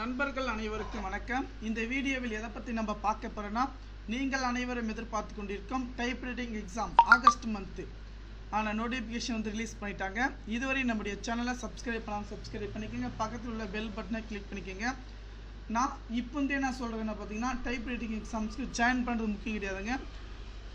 நண்பர்கள் அனைவருக்கும் வணக்கம். இந்த வீடியோவில் எதை பற்றி நம்ம பார்க்க போகிறோன்னா நீங்கள் அனைவரும் எதிர்பார்த்து கொண்டிருக்கும் டைப்ரைட்டிங் எக்ஸாம் ஆகஸ்ட் மந்த்து ஆனால் நோட்டிஃபிகேஷன் வந்து ரிலீஸ் பண்ணிட்டாங்க. இதுவரை நம்முடைய சேனலை சப்ஸ்கிரைப் பண்ணாமல் சப்ஸ்கிரைப் பண்ணிக்கோங்க. பக்கத்தில் உள்ள பெல் பட்டனை கிளிக் பண்ணிக்கோங்க. நான் இப்போ வந்து என்ன சொல்கிறேன்னா பார்த்தீங்கன்னா டைப்ரைட்டிங் எக்ஸாம்ஸ்க்கு ஜாயின் பண்ணுறது முக்கியம் கிடையாதுங்க.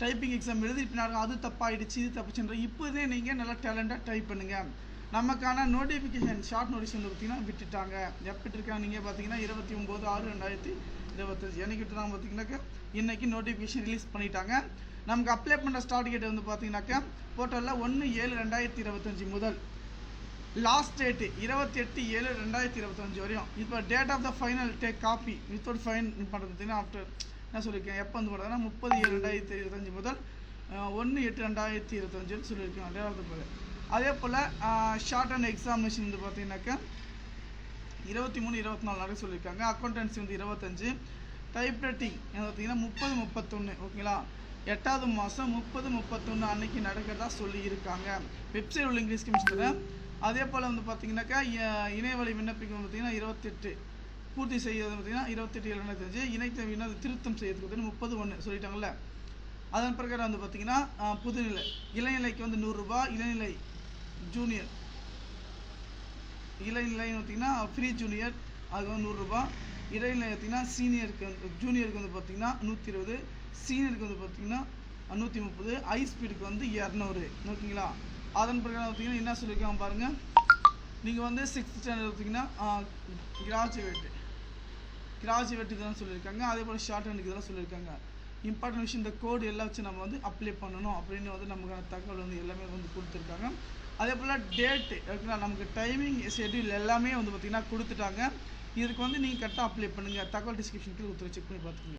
டைப்பிங் எக்ஸாம் எழுதி பின்னாடி அது தப்பாகிடுச்சு இது தப்புச்சுன்ற இப்போதே நீங்கள் நல்லா டேலண்டாக டைப் பண்ணுங்கள் நமக்கான நோட்டிஃபிகேஷன் ஷார்ட் நோட்டீஸ் வந்து பார்த்தீங்கன்னா விட்டுட்டாங்க. எப்போ இருக்காங்க நீங்கள் பார்த்தீங்கன்னா இருபத்தி ஒம்பது ஆறு ரெண்டாயிரத்தி இருபத்தஞ்சு. என்னைக்கு விட்டுருக்காங்க பார்த்தீங்கன்னாக்கா இன்னைக்கு நோட்டிஃபிகேஷன் ரிலீஸ் பண்ணிட்டாங்க. நமக்கு அப்ளை பண்ணுற ஸ்டார்ட் டேட் வந்து பார்த்தீங்கன்னாக்கா போர்ட்டலில் ஒன்று ஏழு ரெண்டாயிரத்தி இருபத்தஞ்சி முதல். லாஸ்ட் டேட்டு இருபத்தி எட்டு ஏழு ரெண்டாயிரத்தி இருபத்தஞ்சு வரையும். இப்போ date of the final take copy without fine பண்ணுறது பார்த்தீங்கன்னா ஆஃப்டர் என்ன சொல்லியிருக்கேன் எப்போ வந்து பண்ணுறதுன்னா முப்பது ஏழு ரெண்டாயிரத்தி இருபத்தஞ்சு முதல் ஒன்று எட்டு ரெண்டாயிரத்தி இருபத்தஞ்சுன்னு சொல்லியிருக்கேன் டேட் ஆஃப் த அதே போல் ஷார்ட் அண்ட் எக்ஸாமினேஷன் வந்து பார்த்தீங்கன்னாக்கா இருபத்தி மூணு இருபத்தி நாலு நாளைக்கு சொல்லியிருக்காங்க அக்கௌண்டன்சி வந்து இருபத்தஞ்சு. டைப்ரைட்டிங் பார்த்தீங்கன்னா முப்பது முப்பத்தொன்று ஓகேங்களா? எட்டாவது மாதம் முப்பது முப்பத்தொன்று அன்னைக்கு நடக்கிறதா சொல்லியிருக்காங்க. வெப்சைட் உள்ள இங்கிலீஷ் கமிஷனில் அதே போல் வந்து பார்த்தீங்கன்னாக்கா இணையவழி விண்ணப்பிக்கும் பார்த்தீங்கன்னா இருபத்தெட்டு. பூர்த்தி செய்யறது பார்த்தீங்கன்னா இருபத்தெட்டு ஏழு ரெண்டாயிரத்தி இணைத்த வினா திருத்தம் செய்யறதுக்கு பார்த்தீங்கன்னா முப்பது ஒன்று சொல்லிட்டாங்கல்ல. அதன் பிரகாரம் வந்து பார்த்தீங்கன்னா புதுநிலை. இளநிலைக்கு வந்து நூறுரூபா இளநிலை ஜூனியர் இளநிலை பார்த்தீங்கன்னா ஃப்ரீ ஜூனியர் அது வந்து நூறுரூபா. இடைநிலை பார்த்தீங்கன்னா சீனியருக்கு வந்து ஜூனியருக்கு வந்து பார்த்தீங்கன்னா நூற்றி இருபது சீனியருக்கு வந்து பார்த்திங்கன்னா நூற்றி முப்பது ஹை ஸ்பீடுக்கு வந்து இரநூறு. ஓகேங்களா அதன் பிரகாரம் பார்த்தீங்கன்னா என்ன சொல்லியிருக்காங்க பாருங்கள் நீங்கள் வந்து சிக்ஸ்த் ஸ்டாண்டர்ட் பார்த்தீங்கன்னா கிராஜுவேட்டு. கிராஜுவேட்டுக்கு தான் சொல்லியிருக்காங்க. அதே போல் ஷார்ட் ஹேண்டுக்கு தான் சொல்லியிருக்காங்க. இம்பார்ட்டன்ட் விஷயம் இந்த கோடு எல்லாம் வச்சு நம்ம வந்து அப்ளை பண்ணணும் அப்படின்னு வந்து நமக்கான தகவல் வந்து எல்லாமே வந்து கொடுத்துருக்காங்க. அதே போல் டேட்டு ஓகேங்களா நமக்கு டைமிங் ஷெட்யூல் எல்லாமே வந்து பார்த்திங்கன்னா கொடுத்துட்டாங்க. இதுக்கு வந்து நீங்கள் கரெக்டாக அப்ளை பண்ணுங்கள் தகவல் டிஸ்கிரிப்ஷனுக்கு கொடுத்துரு செக் பண்ணி பார்த்துக்கோங்க.